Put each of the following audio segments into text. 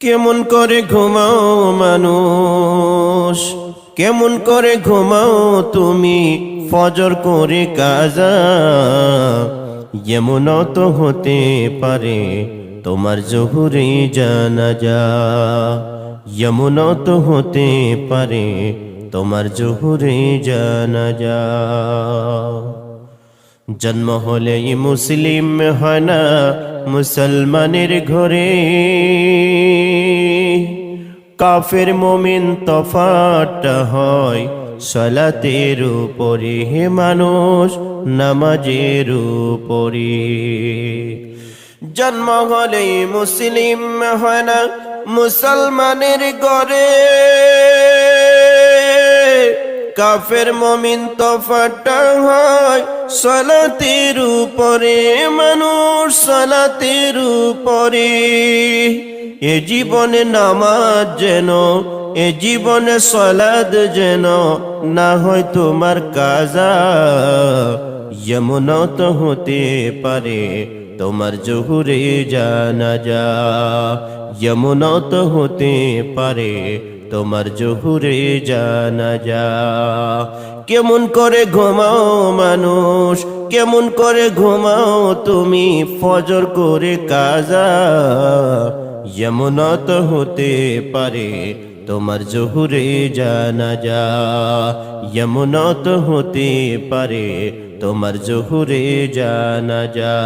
কেমন করে ঘুমাও মানুষ? কেমন করে ঘুমাও তুমি ফজর করে কাজা? যেমন তো হতে পারে তোমার জহুরে জানা যা যেমন তো হতে পারে তোমার জহুরে জানা যা জন্ম হলে মুসলিম হয় না মুসলমানের ঘরে। কাফের মমিন তফাটা হয় সলাতের উপরে। মানুষ নামাজের উপরে। জন্ম হলে মুসলিম হয় না মুসলমানের ঘরে। কাফের মমিন তফাটা হয় সলাতের উপরে, মানুষ সলাতের উপরে। এ জীবনে নামাজ যেন, এ জীবনে সলাদ যেন না হয় তোমার কাজা। যেমন তো হতে পারে তোমার জহুরে জানা যা যেমন তো হতে পারে তোমার জহুরে জানা যা কেমন করে ঘুমাও মানুষ, কেমন করে ঘুমাও তুমি ফজর করে কাজা। যেমন হতে পারে তোমার জহুরে জানা যা যেমন হতে পারে তোমার জহুরে জানা যা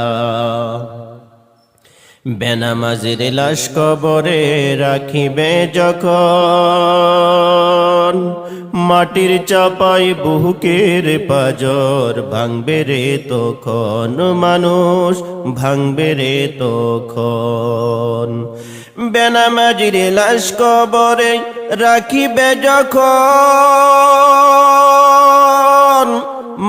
বেনামাজের লাশ কবরে রাখিবে যখন। মাটির চাপাই বুকের পাজর, ভাঙবে রে তখন মানুষ, ভাঙবে রে তখন। বেনামাজির লাশ কবরে রাখিবে যখন।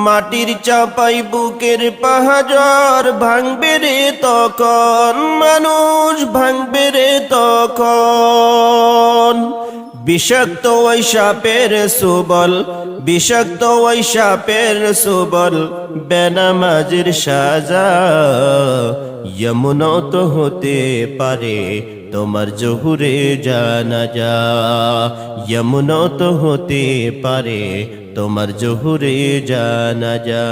মাটির চাপাই বুকের পাহাজর ভাঙবে রে তখন, মানুষ ভাঙবে রে তখন। বিষাক্ত ওই সাপের সুবল, বিষাক্ত ওই সাপের সুবল, বেনামাজির সাজা। যমুনত হতে পারে তোমার জহুরে জানা যা যমুনত হতে পারে তোমার জহুরে জানা যা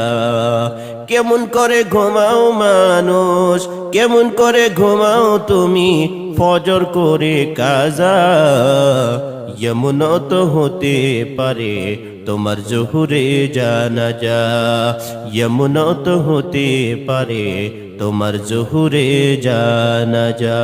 কেমন করে ঘুমাও মানুষ কেমন করে ঘুমাও তুমি ফজর করে কাজা যমুন তো হতে পারে তোমার জহুরে জানা যা যমুনত হতে পারে তোমার জহুরে জানা যা